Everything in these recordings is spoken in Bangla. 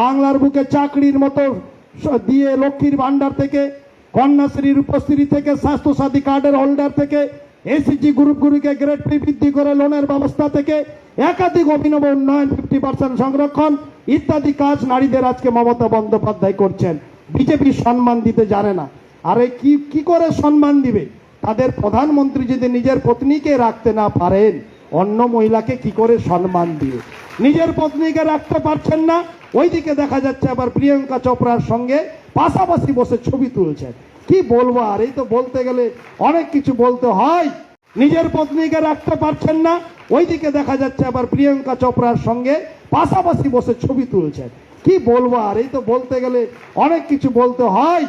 বাংলার বুকে চাকরির মতো দিয়ে লক্ষ্মীর ভান্ডার থেকে, কন্যাশ্রীর উপশ্রী থেকে, স্বাস্থ্যসাথী কার্ডের হোল্ডার থেকে এসিজি গ্রুপগুলিকে গ্রেড ফি বৃদ্ধি করে লোনের ব্যবস্থা থেকে একাধিক অভিনব উন্নয়ন ফিফটি পার্সেন্ট সংরক্ষণ ইত্যাদি কাজ নারীদের আজকে মমতা বন্দ্যোপাধ্যায় করছেন। বিজেপি সম্মান দিতে জানে না। আরে কি কি করে সম্মান দিবে? তাদের প্রধানমন্ত্রী যদি নিজের পত্নীকে রাখতে না পারেন, অন্য মহিলাকে কি করে সম্মান দিয়ে? নিজের পত্নীকে রাখতে পারছেন না ওইদিকে দেখা যাচ্ছে আবার প্রিয়াঙ্কা চোপড়ার সঙ্গে পাশাপাশি বসে ছবি তুলছেন কি বলব? আর এই তো বলতে গেলে অনেক কিছু বলতে হয়। নিজের পত্নীকে রাখতে পারছেন না। ওইদিকে দেখা যাচ্ছে আবার প্রিয়াঙ্কা চোপড়ার সঙ্গে পাশাপাশি বসে ছবি তুলছেন। কি বলব? আর এই তো বলতে গেলে অনেক কিছু বলতে হয়।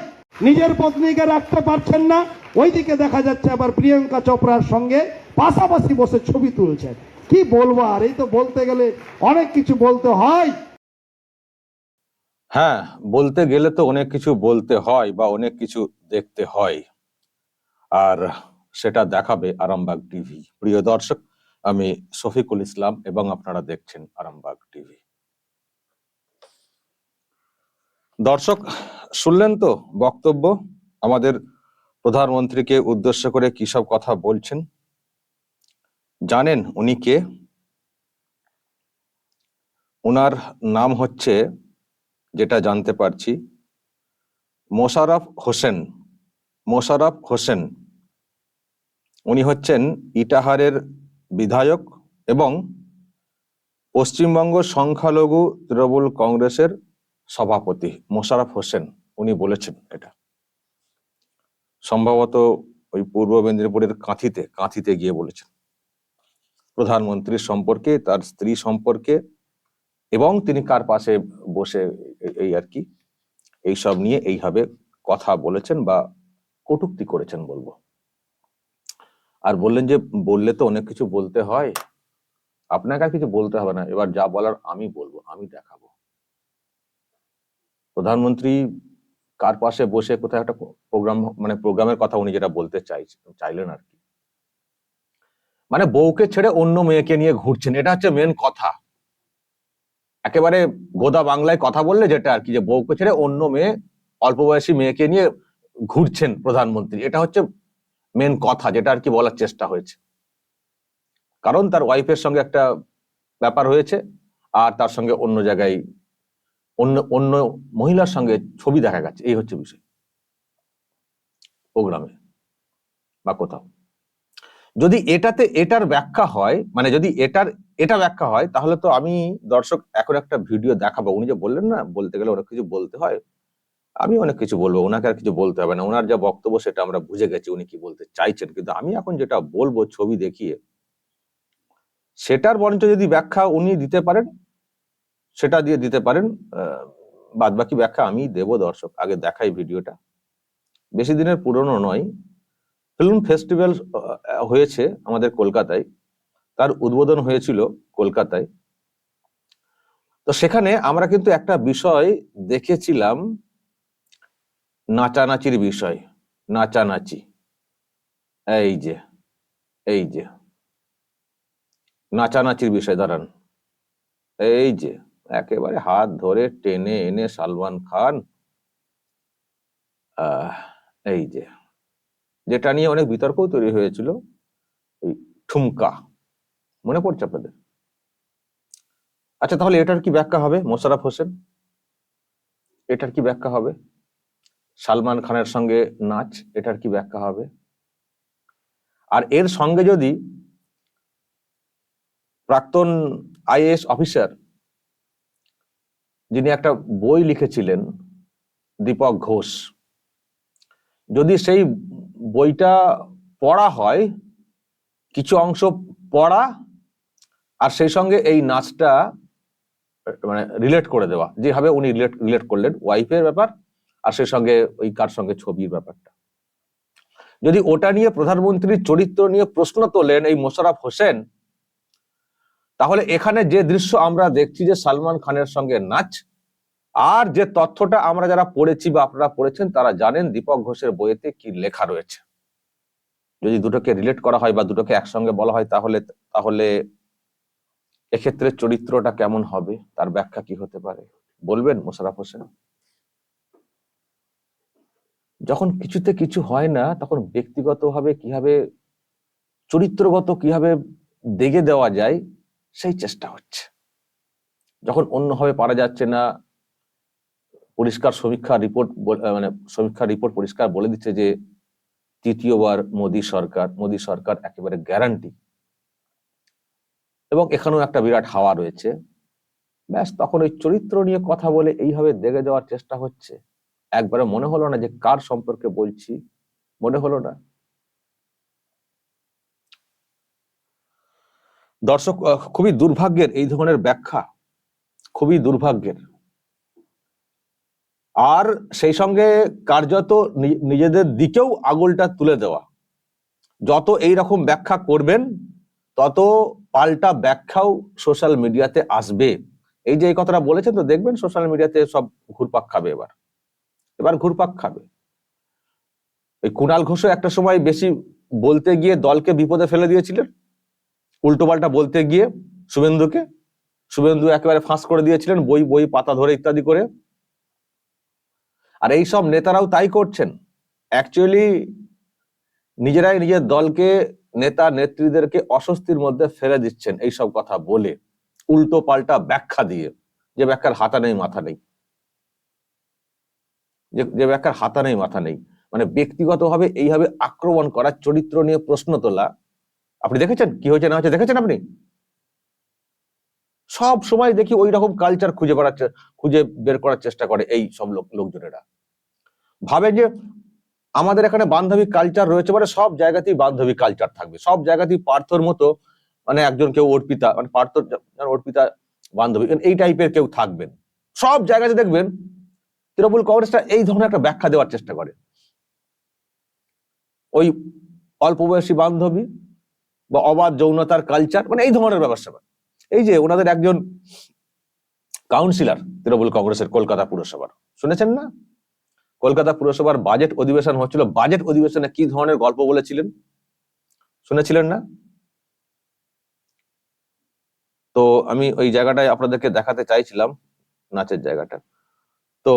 নিজের পত্নীকে রাখতে পারছেন না। ওইদিকে দেখা যাচ্ছে আবার প্রিয়াঙ্কা চোপড়ার সঙ্গে পাশাপাশি বসে ছবি তুলছেন। কি বলব? আর এই তো বলতে গেলে অনেক কিছু বলতে হয়। হ্যাঁ বলতে গেলে তো অনেক কিছু বলতে হয় বা অনেক কিছু দেখতে হয়। আর সেটা দেখাবে আরামবাগ টিভি। প্রিয় দর্শক, আমি শফিকুল ইসলাম এবং আপনারা দেখছেন আরামবাগ টিভি। দর্শক, শুনলেন তো বক্তব্য? আমাদের প্রধানমন্ত্রীকে উদ্দেশ্য করে কি সব কথা বলছেন? জানেন উনি কে? ওনার নাম হচ্ছে যেটা জানতে পারছি। মোশারফ হোসেন মোশারফ হোসেন, উনি হচ্ছেন ইটাহারের বিধায়ক এবং পশ্চিমবঙ্গ সংখ্যালঘু তৃণমূল কংগ্রেসের সভাপতি মোশারফ হোসেন, উনি বলেছেন এটা। সম্ভবত ওই পূর্ব মেদিনীপুরের কাঁথিতে কাঁথিতে গিয়ে বলেছেন। প্রধানমন্ত্রীর সম্পর্কে, তার স্ত্রী সম্পর্কে এবং তিনি কার পাশে বসে এই আর কি এইসব নিয়ে এইভাবে কথা বলেছেন বা কটূক্তি করেছেন বলব। আর বললেন যে, বললে তো অনেক কিছু বলতে হয়। আপনাকে আর কিছু বলতে হবে না। এবার যা বলার আমি বলব, আমি দেখাবো। প্রধানমন্ত্রী কার পাশে বসে কোথায় একটা প্রোগ্রাম মানে প্রোগ্রামের কথা উনি যেটা বলতে চাইলেন আর কি। মানে বউকে ছেড়ে অন্য মেয়েকে নিয়ে ঘুরছেন, এটা হচ্ছে মেন কথা। একেবারে গোদা বাংলায় কথা বললে যেটা আর কি, যে বউকে ছেড়ে অন্য মেয়ে, অল্প বয়সী মেয়েকে নিয়ে ঘুরছেন প্রধানমন্ত্রী। এটা হচ্ছে মেন কথা, যেটা আর কি বলার চেষ্টা হয়েছে। কারণ তার ওয়াইফের সঙ্গে একটা ব্যাপার হয়েছে, আর তার সঙ্গে অন্য জায়গায়, অন্য অন্য মহিলার সঙ্গে ছবি দেখা গেছে। এই হচ্ছে বিষয়। প্রোগ্রামে বা কোথাও। যদি এটাতে এটার ব্যাখ্যা হয় মানে যদি এটার, এটা ব্যাখ্যা হয়, তাহলে তো আমি দর্শক এখন একটা ভিডিও দেখাবো। উনি যে বললেন না, বলতে গেলে অনেক কিছু বলতে হয়, আমি অনেক কিছু বলব ওনাকে আর কিছু বলতে হবে না। ওনার যা বক্তব্য সেটা আমরা বুঝে গেছি, উনি কি বলতে চাইছেন। কিন্তু আমি এখন যেটা বলব ছবি দেখিয়ে, সেটার বরঞ্চ যদি ব্যাখ্যা উনি দিতে পারেন, সেটা দিয়ে দিতে পারেন বাদ বাকি ব্যাখ্যা আমি দেব দর্শক। আগে দেখাই ভিডিওটা। বেশি দিনের পুরনো নয় ফিল্ম ফেস্টিভ্যাল হয়েছে আমাদের কলকাতায়। তার উদ্বোধন হয়েছিল কলকাতায়। তো সেখানে আমরা কিন্তু একটা বিষয় দেখেছিলাম, নাচানাচির বিষয়, নাচানাচি। এই যে এই যে। নাচানাচির বিষয়, দাঁড়ান। এই যে, একেবারে হাত ধরে টেনে এনে সালমান খান, আহ, এই যে। যেটা নিয়ে অনেক বিতর্কও তৈরি হয়েছিল, এই ঠুমকা। মনে পড়ছে আপনাদের? আচ্ছা তাহলে এটার কি ব্যাখ্যা হবে মোশারফ হোসেন? এটার কি ব্যাখ্যা হবে? সালমান খানের সঙ্গে নাচ, এটার কি ব্যাখ্যা হবে? আর এর সঙ্গে যদি প্রাক্তন আইএএস অফিসার, যিনি একটা বই লিখেছিলেন, দীপক ঘোষ, যদি সেই বইটা পড়া হয়, কিছু অংশ পড়া আর সেই সঙ্গে এই নাচটা মানে রিলেট করে দেওয়া। যেভাবে উনি রিলেট রিলেট করলেন ওয়াইফের ব্যাপার আর সেই সঙ্গে ওই কার সঙ্গে ছবির ব্যাপারটা। যদি ওটা নিয়ে প্রধানমন্ত্রীর চরিত্র নিয়ে প্রশ্ন তোলেন এই মোশারফ হোসেন, তাহলে এখানে যে দৃশ্য আমরা দেখছি যে সালমান খানের সঙ্গে নাচ আর যে তথ্যটা আমরা যারা পড়েছি বা আপনারা পড়েছেন, তারা জানেন দীপক ঘোষের বইয়েতে কি লেখা রয়েছে। যদি দুটোকে রিলেট করা হয় বা দুটোকে একসঙ্গে বলা হয়, তাহলে তাহলে এক্ষেত্রে চরিত্রটা কেমন হবে, তার ব্যাখ্যা কি হতে পারে? বলবেন মোশাররফ হোসেন? যখন কিছুতে কিছু হয় না, তখন ব্যক্তিগতভাবে কীভাবে, চরিত্রগত কীভাবে দেগে দেওয়া যায়, সেই চেষ্টা হচ্ছে। যখন অন্যভাবে পারা যাচ্ছে না পরিষ্কার সমীক্ষা রিপোর্ট মানে সমীক্ষা রিপোর্ট পরিষ্কার বলে দিচ্ছে যে, তৃতীয়বার মোদী সরকার মোদী সরকার একেবারে গ্যারান্টি এবং এখানেও একটা বিরাট হাওয়া রয়েছে। ব্যাস, তখন ওই চরিত্র নিয়ে কথা বলে এইভাবে দেখে দেওয়ার চেষ্টা হচ্ছে। একবারে মনে হলো না যে কার সম্পর্কে বলছি। মনে হলো না। দর্শক খুবই দুর্ভাগ্যের এই ধরনের ব্যাখ্যা। খুবই দুর্ভাগ্যের। আর সেই সঙ্গে কার্যত নিজেদের দিকেও আঙুলটা তুলে দেওয়া। যত এই রকম ব্যাখ্যা করবেন, তত পাল্টা ব্যাখ্যাও সোশ্যাল মিডিয়াতে আসবে। এই যে এই কথাটা বলেছেন তো দেখবেন সোশ্যাল মিডিয়াতে সব ঘুরপাক খাবে এবার। এবার ঘুরপাক খাবে। এই কুণাল ঘোষও একটা সময় বেশি বলতে গিয়ে দলকে বিপদে ফেলে দিয়েছিলেন। উল্টোপাল্টা বলতে গিয়ে শুভেন্দুকে। শুভেন্দু একেবারে ফাঁস করে দিয়েছিলেন, বই বই, পাতা ধরে ইত্যাদি করে। আর এই সব নেতারাও তাই করছেন। অ্যাকচুয়ালি নিজেরাই নিজের দলকে, নেতা, নেত্রীদেরকে অস্বস্তির মধ্যে ফেলে দিচ্ছেন এই সব কথা বলে। উল্টো পাল্টা ব্যাখ্যা দিয়ে, যে ব্যাখ্যার হাতা নেই, মাথা নেই। যে ব্যাখ্যার হাতা নেই, মাথা নেই। মানে ব্যক্তিগতভাবে এইভাবে আক্রমণ করা, চরিত্র নিয়ে প্রশ্ন তোলা। আপনি দেখেছেন? কি হয়েছে, না হয়েছে, দেখেছেন আপনি? সব সময় দেখি ওই রকম কালচার খুঁজে বেড়ার চে- খুঁজে বের করার চেষ্টা করে এই সব লোক, লোকজনেরা। ভাবে যে আমাদের এখানে বান্ধবী কালচার রয়েছে মানে সব জায়গাতেই বান্ধবী কালচার থাকবে। সব জায়গাতেই পার্থর মতো মানে একজন কেউ অর্পিতা মানে পার্থ অর্পিতা বান্ধবী, এই টাইপের কেউ থাকবেন। সব জায়গাতে দেখবেন তৃণমূল কংগ্রেসটা এই ধরনের একটা ব্যাখ্যা দেওয়ার চেষ্টা করে। ওই অল্প বয়সী বান্ধবী বা অবাধ যৌনতার কালচার মানে এই ধরনের ব্যবসা এই যে ওনাদের একজন কাউন্সিলর তৃণমূল কংগ্রেসের কলকাতা পুরসভার। শুনেছেন না? কলকাতা পুরসভার বাজেট অধিবেশন হচ্ছিল। বাজেট অধিবেশনে কি ধরনের গল্প বলেছিলেন? শুনেছিলেন না? তো আমি ওই জায়গাটায় আপনাদেরকে দেখাতে চাইছিলাম, নাচের জায়গাটা। তো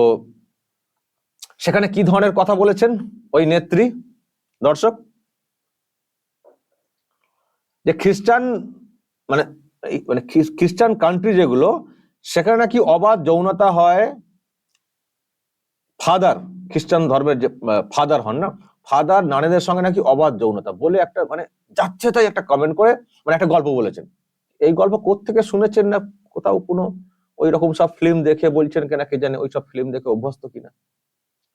সেখানে কি ধরনের কথা বলেছেন ওই নেত্রী? দর্শক? যে খ্রিস্টান মানে মানে খ্রিস্টান কান্ট্রি যেগুলো, সেখানে নাকি অবাধ যৌনতা হয় ফাদার, খ্রিস্টান ধর্মের যে ফাদার হন না, ফাদার নারীদের সঙ্গে নাকি অবাধ যৌনতা বলে একটা মানে যাচ্ছে তাই একটা কমেন্ট করে মানে একটা গল্প বলেছেন। এই গল্প থেকে শুনেছেন না? কোথাও কোনো ওই রকম সব ফিল্ম দেখে বলছেন কিনা কে জানে? ওই সব ফিল্ম দেখে অভ্যস্ত কিনা?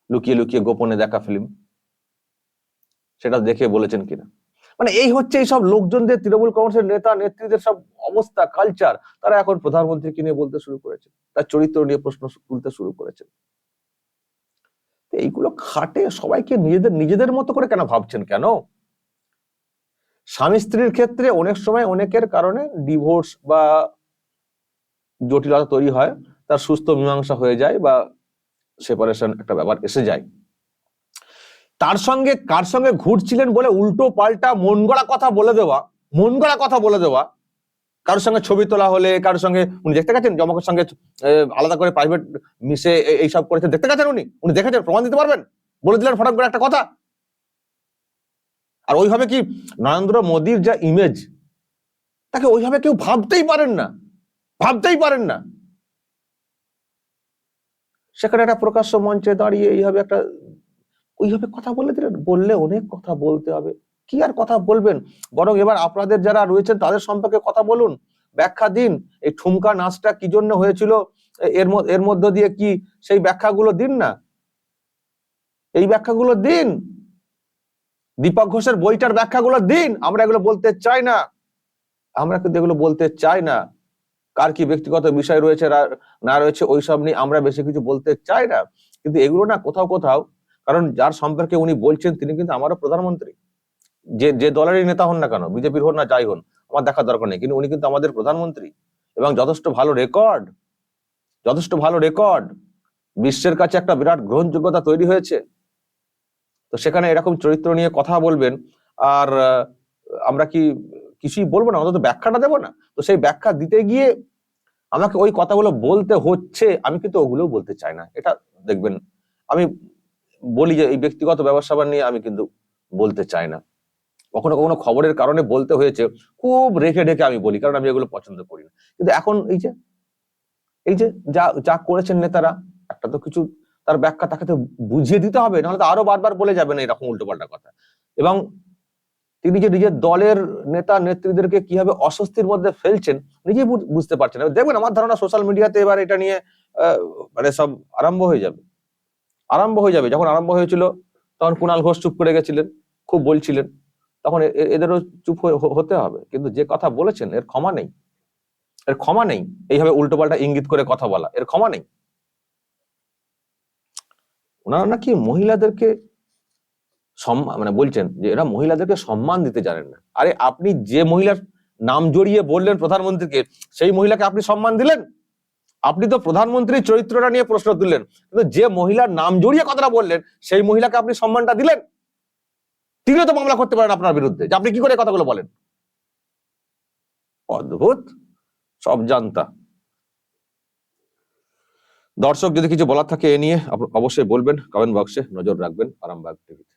লুকিয়ে লুকিয়ে গোপনে দেখা ফিল্ম সেটা দেখে বলেছেন কিনা? মানে এই হচ্ছে এই সব লোকজনদের, তৃণমূল কংগ্রেসের নেতা, নেত্রীদের সব অবস্থা কালচার তারা এখন প্রধানমন্ত্রীকে নিয়ে বলতে শুরু করেছে তার চরিত্র নিয়ে প্রশ্ন তুলতে শুরু করেছে এইগুলো খাটে সবাইকে নিজেদের নিজেদের মতো করে কেন ভাবছেন কেন? স্বামী স্ত্রীর ক্ষেত্রে অনেক সময় অনেকের কারণে ডিভোর্স বা জটিলতা তৈরি হয়, তার সুস্থ মীমাংসা হয়ে যায় বা সেপারেশন একটা ব্যাপার এসে যায়। তার সঙ্গে, কার সঙ্গে ঘুরছিলেন বলে উল্টো পাল্টা মন গড়া কথা বলে দেওয়া, মন গড়া কথা বলে দেওয়া কারোর সঙ্গে ছবি তোলা হলে, কারোর সঙ্গে উনি দেখতে গেছেন? জমকের সঙ্গে আলাদা করে প্রাইভেট মিশে এইসব করেছেন দেখতে গেছেন উনি? উনি দেখেছেন? প্রমাণ দিতে পারবেন? বলে দিলেন ফটাক করে একটা কথা। আর ওইভাবে কি নরেন্দ্র মোদীর যা ইমেজ তাকে ওইভাবে কেউ ভাবতেই পারেন না। ভাবতেই পারেন না। সেখানে একটা প্রকাশ্য মঞ্চে দাঁড়িয়ে এইভাবে একটা, ওইভাবে কথা বলে দিলেন? বললে অনেক কথা বলতে হবে। কি আর কথা বলবেন? বরং এবার আপনাদের যারা রয়েছেন, তাদের সম্পর্কে কথা বলুন। ব্যাখ্যা দিন। এই ঠুমকা নাচটা কি জন্য হয়েছিল? এর এর মধ্য দিয়ে কি সেই ব্যাখ্যাগুলো দিন না? এই ব্যাখ্যাগুলো দিন। দীপক ঘোষের বইটার ব্যাখ্যাগুলো দিন। আমরা এগুলো বলতে চাই না। আমরা কিন্তু এগুলো বলতে চাই না। কার কি ব্যক্তিগত বিষয় রয়েছে না রয়েছে, ওইসব নিয়ে আমরা বেশি কিছু বলতে চাই না। কিন্তু এগুলো না কোথাও কোথাও, কারণ যার সম্পর্কে উনি বলছেন, তিনি কিন্তু আমারও প্রধানমন্ত্রী। যে যে দলেরই নেতা হন না কেন, বিজেপির হন না, যাই হন, আমার দেখার দরকার নেই। কিন্তু উনি কিন্তু আমাদের প্রধানমন্ত্রী এবং যথেষ্ট ভালো রেকর্ড, যথেষ্ট ভালো রেকর্ড, বিশ্বের কাছে একটা বিরাট গ্রহণযোগ্যতা তৈরি হয়েছে। তো সেখানে এরকম চরিত্র নিয়ে কথা বলবেন, আর আমরা কি কিছুই বলব না, অন্তত ব্যাখ্যাটা দেবো না? তো সেই ব্যাখ্যা দিতে গিয়ে আমাকে ওই কথাগুলো বলতে হচ্ছে, আমি কিন্তু ওগুলোও বলতে চাই না। এটা দেখবেন, আমি বলি যে এই ব্যক্তিগত ব্যবসা নিয়ে আমি কিন্তু বলতে চাই না। কখনো কখনো খবরের কারণে বলতে হয়েছে, খুব রেখে ঢেকে আমি বলি, কারণ আমি এগুলো পছন্দ করি না। কিন্তু এখন এই যে এই যে যা যা করেছেন নেতারা, একটা তো কিছু তার ব্যাখ্যা তাকে তো বুঝিয়ে দিতে হবে, নাহলে তো আরও বারবার বলে যাবেন এরকম উল্টোপাল্টা কথা। এবং তিনি যে নিজের দলের নেতা নেত্রীদেরকে কীভাবে অস্বস্তির মধ্যে ফেলছেন, নিজেই বুঝতে পারছেন দেখবেন আমার ধারণা সোশ্যাল মিডিয়াতে এবার এটা নিয়ে মানে সব আরম্ভ হয়ে যাবে। আরম্ভ হয়ে যাবে। যখন আরম্ভ হয়েছিল, তখন কুণাল ঘোষ চুপ করে গেছিলেন, খুব বলছিলেন। তখন এদেরও চুপ হতে হবে। কিন্তু যে কথা বলেছেন, এর ক্ষমা নেই। এর ক্ষমা নেই। এইভাবে উল্টোপাল্টা ইঙ্গিত করে কথা বলা, এর ক্ষমা নেই। ওনারা নাকি মহিলাদেরকে সম্মান মানে বলছেন যে এরা মহিলাদেরকে সম্মান দিতে জানেন না। আরে আপনি যে মহিলার নাম জড়িয়ে বললেন প্রধানমন্ত্রীকে, সেই মহিলাকে আপনি সম্মান দিলেন? আপনি তো প্রধানমন্ত্রীর চরিত্রটা নিয়ে প্রশ্ন তুললেন। কিন্তু যে মহিলার নাম জড়িয়ে কথাটা বললেন, সেই মহিলাকে আপনি সম্মানটা দিলেন? তিনিও তো মামলা করতে পারেন আপনার বিরুদ্ধে। যে আপনি কি করে কথাগুলো বলেন? অদ্ভুত। সব জানতা। দর্শক, যদি কিছু বলার থাকে এ নিয়ে অবশ্যই বলবেন কমেন্ট বক্সে নজর রাখবেন, আরামবাগ টিভিতে।